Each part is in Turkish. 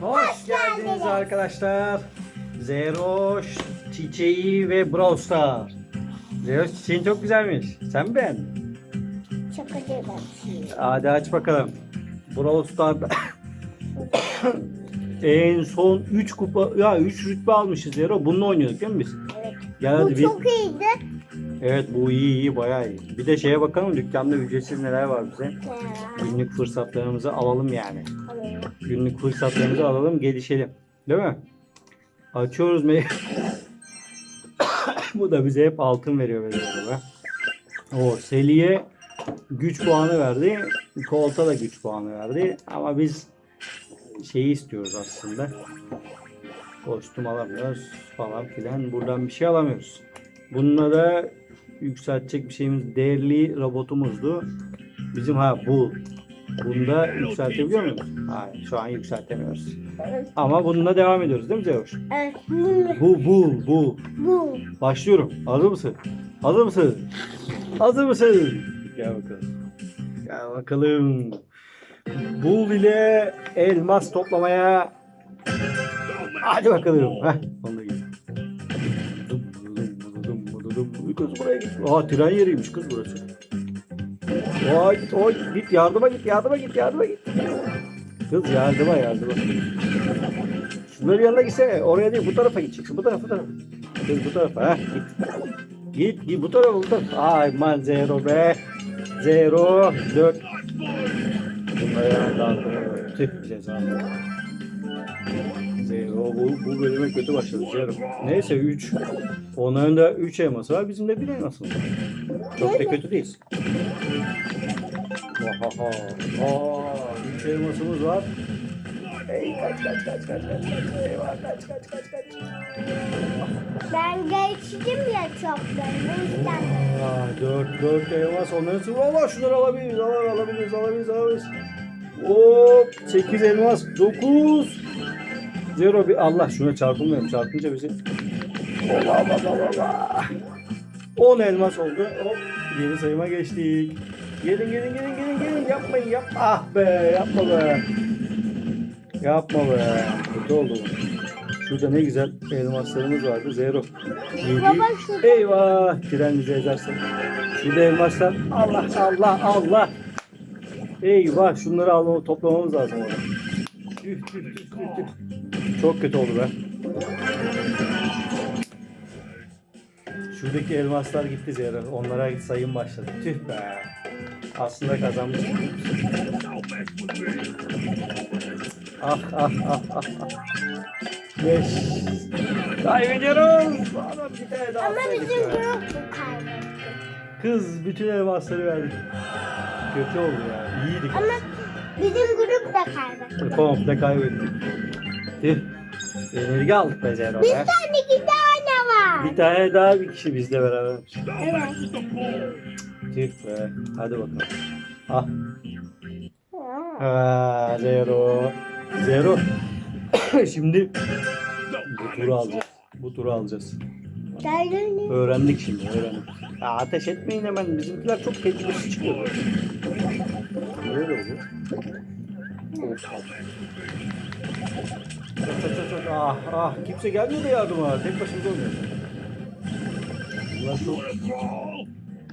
Hoş geldiniz arkadaşlar. Zeroş çiçeği ve Brawl Star. Zeroş çiçeğin çok güzelmiş. Sen mi beğendin? Çok bakıyor. Hadi aç bakalım. Brawl Star'da en son 3 kupa ya 3 rütbe almışız Zero. Bununla oynuyorduk değil mi biz? Evet. Gel Bu hadi bir. çok iyiydi. Evet bu iyi iyi bayağı iyi. Bir de şeye bakalım dükkanda ücretsiz neler var bize. Günlük fırsatlarımızı alalım yani. Günlük fırsatlarımızı alalım, gelişelim. Değil mi? Açıyoruz me Bu da bize hep altın veriyor böyle be. O Seli'ye güç puanı verdi. Colt'a da güç puanı verdi. Ama biz şeyi istiyoruz aslında. Kostüm alamıyoruz falan filan. Buradan bir şey alamıyoruz. Bununla da yükseltecek bir şeyimiz değerli robotumuzdu. Bizim ha bu. Bunda yükseltebiliyor muyuz? Hayır şu an yükseltemiyoruz. Ama bununla devam ediyoruz değil mi Zeus? Evet. Bu. Bu bu bu. Bu. Başlıyorum. Hazır mısın? Hazır mısın? Hazır mısın? Gel bakalım. Gel bakalım. Bul ile elmas toplamaya. Hadi bakalım. Heh, dum. Kız buraya git. Aa tren yeriymiş kız burası. Oy, oy, git yardıma git, yardıma git, yardıma git. Kız yardıma, yardıma. Şunların yanına gitsene. Oraya değil, bu tarafa gideceksin. Bu tarafa, bu tarafa. Kız bu tarafa, ha git. Git, git bu tarafa, bu tarafa. Ay man zero be. Zero, dört. Hemen dağıtmaya Tüh, Zero, bu, bu bölüme kötü başladı. Zero. Neyse 3. Onların da 3 elması var. Bizim de 1 elmasımız var. Çok da kötü değiliz. Vahaha. Aa, 3 elmasımız var. Ey kaç kaç kaç kaç kaç. Eyvah kaç kaç kaç kaç. Ben geçtim ya çoktan. O yüzden. Aa, 4 4 elmas onların sıvı ama şunları alabiliriz. Al, alabiliriz alabiliriz alabiliriz. Hop 8 elmas 9 Zero bir Allah şuna çarpılmayalım. Çarpınca bizi Allah Allah Allah Allah 10 elmas oldu. Hop yeni sayıma geçtik. Gelin gelin gelin gelin gelin. Yapmayın yap ah be yapma be. Yapma be. Kötü oldu bu. Şurada ne güzel elmaslarımız vardı. Zero. Yedi. Eyvah. Tren bizi ezerse. Şurada elmaslar. Allah Allah Allah. Eyvah. Şunları almamı toplamamız lazım orada. Tüh, tüh, tüh, tüh, tüh. Çok kötü oldu be. Şuradaki elmaslar gitti Zehra. Onlara sayım başladı. Tüh be. Aslında kazanmıştık. Ah ah ah ah. ah. Beş. Kaybediyoruz. Adam bir tane daha Ama bizim ya. grup kaybetti. Kız bütün elmasları verdik. Kötü oldu ya. İyiydik. Ama bizim grup da kaybetti. Komple kaybettik. Tüh. Yenilgi aldık be Zero Bir be. tane iki tane var. Bir tane daha bir kişi bizle beraber. Evet. Tüh be. Hadi bakalım. Ah. Ha, Zero. Zero. Şimdi bu turu alacağız. Bu turu alacağız. Öğrendik şimdi öğrendik. Ya ateş etmeyin hemen. Bizimkiler çok tecrübesi çıkıyor. Böyle oluyor. Çat çat çat çat. Ah ah kimse gelmiyor da yardıma. Tek başımıza oynuyoruz. Bunlar çok...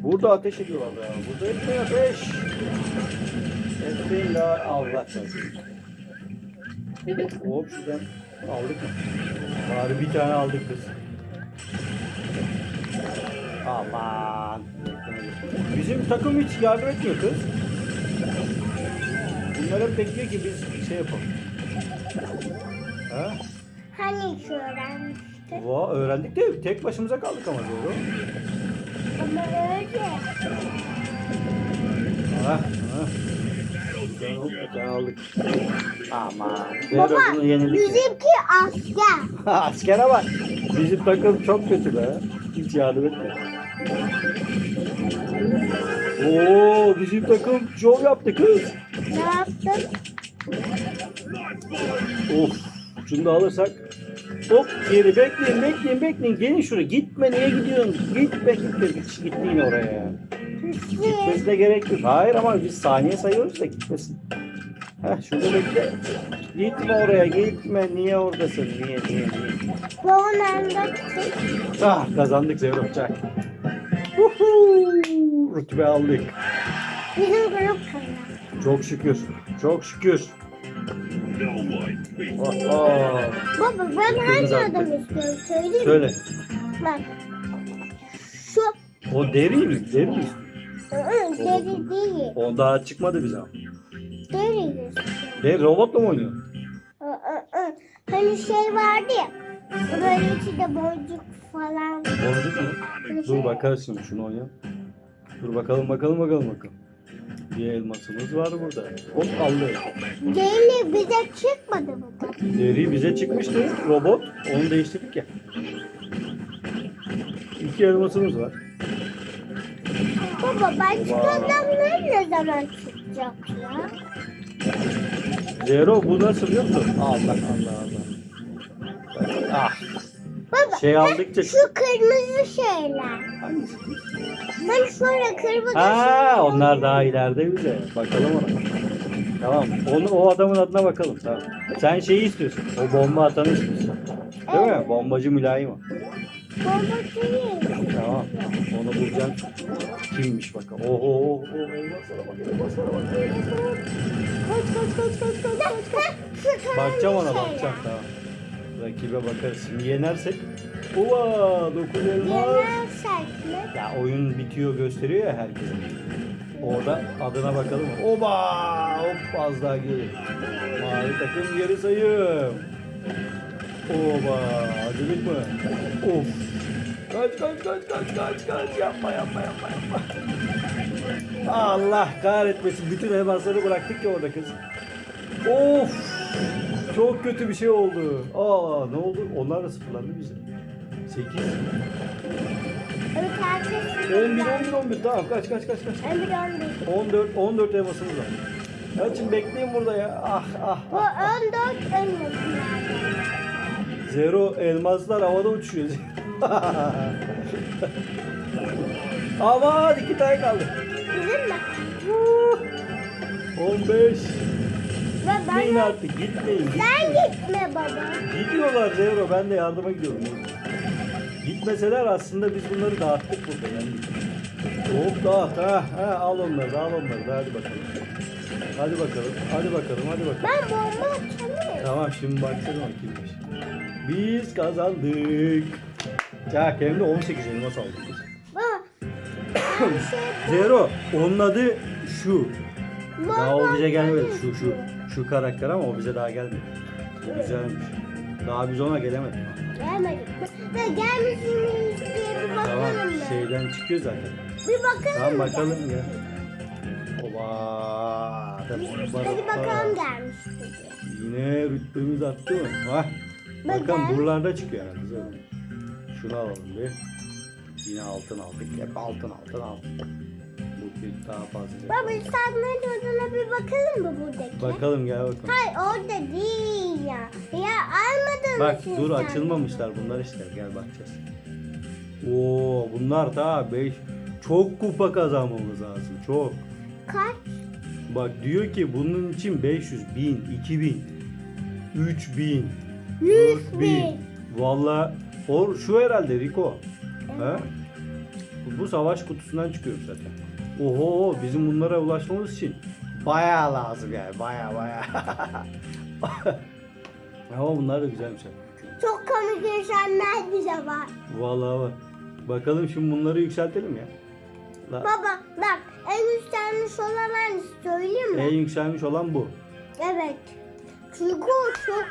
Burada ateş ediyorlar ya. Burada etmeyin ateş. Etmeyin la. Allah çarpsın. Hop şuradan aldık mı? Bari bir tane aldık kız. Aman. Bizim takım hiç yardım etmiyor kız. Bunlar hep bekliyor ki biz şey yapalım. Ha? Hani hiç öğrenmiştik. Va, öğrendik de tek başımıza kaldık ama doğru. Ama öyle. Ha, ha. Güzel oldu, güzel aldık. Aman. Baba Zero yenildik. ya. bizimki asker. Askere bak. Bizim takım çok kötü be. Hiç yardım etmiyor. Oo, bizim takım şov yaptı kız. Ne yaptın? Of. Şunu da alırsak. Hop geri bekleyin bekleyin bekleyin. Gelin şuraya. Gitme niye gidiyorsun? Gitme gitme. Git, gitti yine oraya ya. Gitmesine gerek yok. Hayır ama biz saniye sayıyoruz da gitmesin. Heh şurada bekle. Gitme oraya gitme. Niye oradasın? Niye niye niye? Çık. Ah kazandık Zevro Çak. Huhu! Rütbe aldık. Bizim grup kazandı. Çok şükür. Çok şükür. Aha. Baba ben hangi adam istiyorum söyleyeyim mi? Söyle. Bak. Şu O deri mi? Deri mi? ı-ı, deri değil. O daha çıkmadı bize. Deri istiyorum. Deri robotla mı oynuyor? Ü, ı, ı. Hani şey vardı ya. Böyle içinde boncuk falan. Boncuk mu? Dur bakarız şimdi şunu oynayalım. Dur bakalım bakalım bakalım bakalım. Bir elmasımız var burada. Hop aldı. Deri bize çıkmadı mı da? Deri bize çıkmıştı robot. Onu değiştirdik ya. İki elmasımız var. Baba başka adamlar ne zaman çıkacak ya? Zero bu nasıl biliyor musun? Allah Allah Allah. Ah. Şey ha, aldıkça- şu kırmızı şeyler. Hangisi? Hani şöyle kırmızı Ha, şeyler. onlar daha ileride bize. Bakalım ona. Tamam. Onu, o adamın adına bakalım. Tamam. Sen şeyi istiyorsun. O bomba atanı istiyorsun. Değil mi? Bombacı mülayim o. Bomba değil. Tamam. Onu bulacağım. Kimmiş bakalım. Oho oho. oho. Elmaslara bak. Elmaslara bak. Elmaslara bak. Kaç kaç kaç kaç kaç kaç Bakacağım ona bakacağım tamam. Rakibe bakarız. Şimdi yenersek. Ova 9 elmas. Yenersek mi? Ya oyun bitiyor gösteriyor ya herkesin. Orada adına bakalım. Oba! Hop az daha geri. Mavi takım geri sayım. Oba! Acıdık mı? Of! Kaç kaç kaç kaç kaç kaç yapma yapma yapma yapma. Allah kahretmesin. Bütün elmasları bıraktık ya orada kız. Of! Çok kötü bir şey oldu. Aa ne oldu? Onlar da sıfırlandı bize. 8 Evet herkes. 11 11 11 tamam kaç kaç kaç kaç. 11 11. 14 14 elmasımız var. Kaçın bekleyin burada ya. Ah ah. Bu 14 ölmesin abi. Zero elmaslar havada uçuyor. Aman iki tane kaldı. Bizim mi? 15. Ben Gitmeyin artık gitmeyin. Sen gitme baba. Gidiyorlar Zero ben de yardıma gidiyorum. Gitmeseler aslında biz bunları dağıttık burada yani. Hop dağıt ha, ha al onları al onları da hadi bakalım. Hadi bakalım hadi bakalım hadi bakalım. Ben bomba atamıyorum. Tamam şimdi baksana kimmiş. Biz kazandık. Çak hem de 18 elmas aldık biz. Baba. bir şey Zero onun adı şu. Daha o bize gelmedi şu şu. Şu karakter ama o bize daha gelmedi. O güzelmiş. Daha biz ona gelemedik. Gelmedi. Ve gelmiş miymiş diye bir Tamam bakalım mı? şeyden çıkıyor zaten. Bir bakalım Tamam bakalım ya. Oba. Hadi bakalım gelmiş. Yine rütbemiz arttı mı? Hah. Bak Bakalım buralarda çıkıyor herhalde. Şunu alalım bir. Yine altın aldık. Hep altın altın altın. Bir daha fazla. Baba insanların odana bir bakalım mı buradaki? Bakalım gel bakalım. Hayır orada değil ya. Ya almadın Bak dur açılmamışlar bunlar işte. Gel bakacağız. Oo bunlar daha 5 çok kupa kazanmamız lazım. Çok. Kaç? Bak diyor ki bunun için 500 bin, 2000, 3000, 100 4000. bin. Valla şu herhalde Rico. Ha? Bu- Bu savaş kutusundan çıkıyor zaten. Oho bizim bunlara ulaşmamız için bayağı lazım yani bayağı bayağı. Ama bunlar da güzelmiş. Çok komik insanlar bize var. Vallahi var. Bakalım şimdi bunları yükseltelim ya. La- Baba bak en yükselmiş olan hangisi söyleyeyim mi? en yükselmiş olan bu. Evet. Çünkü o çok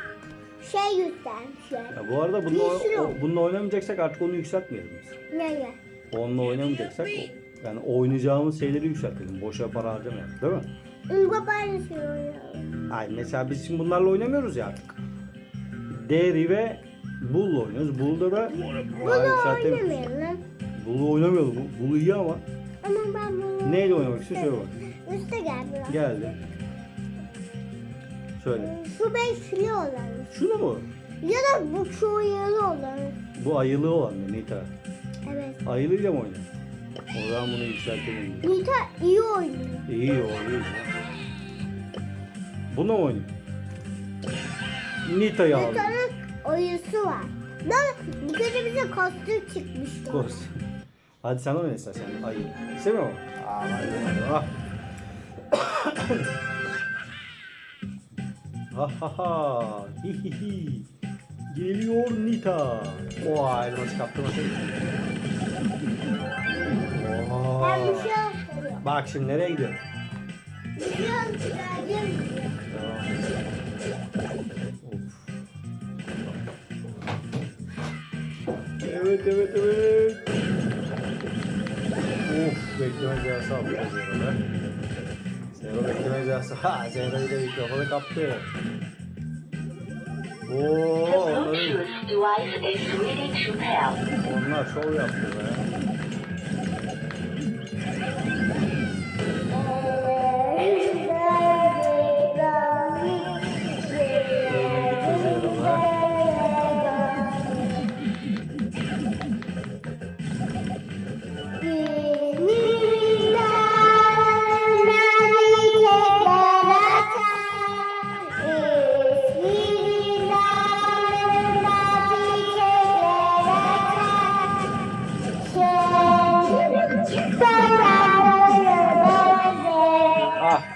şey yükselmiş yani. Ya bu arada bununla, Bir sürü. o- bununla oynamayacaksak artık onu yükseltmeyelim biz. Neye? Onunla oynamayacaksak o- yani oynayacağımız şeyleri yükseltelim. Boşa para harcamayalım değil mi? Baba ben de söylüyorum. Ay mesela biz şimdi bunlarla oynamıyoruz ya artık. Deri ve Bull'la oynuyoruz. Bull'da da Bunu oynamayalım. Bull'u oynamayalım. Bu- Bull iyi ama. Ama ben bunu... Neyle oynamak istiyorsun? Şöyle bak. Üste gel biraz. Geldi. Söyle. Şu beşli olan. Şunu mu? Ya da bu çoğuyalı olan. Bu ayılı olan mı Nita? Evet. Ayılıyla mı oynuyor? O zaman bunu yükseltelim. Nita iyi oynuyor. İyi o iyi. Bunu mu oynuyor? Nita'yı aldım. Nita'nın oyusu var. Da bir kere bize kostüm çıkmıştı. Kos. Hadi sen oyna istersen. Ay. İstemiyor mu? Aa, hadi, hadi. Ha ha ha. Hi hi hi. Geliyor Nita. Oha elması kaptırmasın. Ben bir şey yapıyorum. Bak şimdi nereye gidiyor? Bir şey yapıyorum. Evet evet evet. Of bekleme cihazı aldı Zero'da. Zero bekleme cihazı. Ha Zero'yu da mikrofonu kaptı. Oo, onlar şov yaptı be.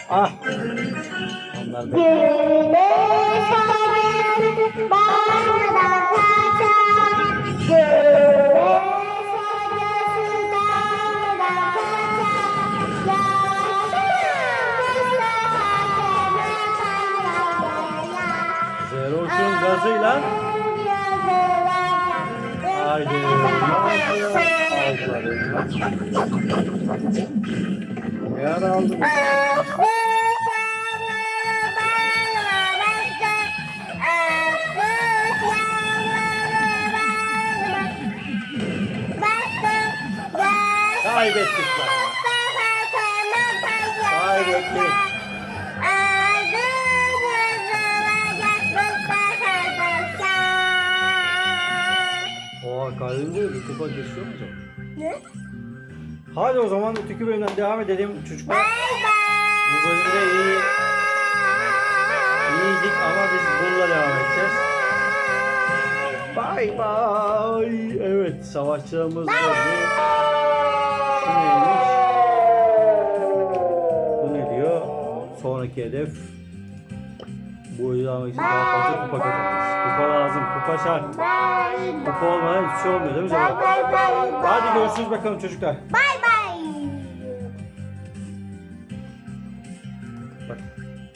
Ah. Onlar bekliyor. Zeroş'un gazıyla Haydi. Haydi. Yer aldım. Kaybettik be. Kaybettik. Oha bir kupa geçiyor mu acaba? Ne? Hadi o zaman öteki bölümden devam edelim çocuklar. Bu bölümde iyi iyiydik ama biz bununla devam edeceğiz. Bye bye. Evet savaşçılarımız geldi. Şu neymiş? Bu ne diyor? Sonraki hedef. Bu oyunu almak için daha fazla kupa kazanacağız. Kupa lazım. Kupa şart. Kupa olmadan hiçbir şey olmuyor değil mi bye. Hadi görüşürüz bakalım çocuklar. Bye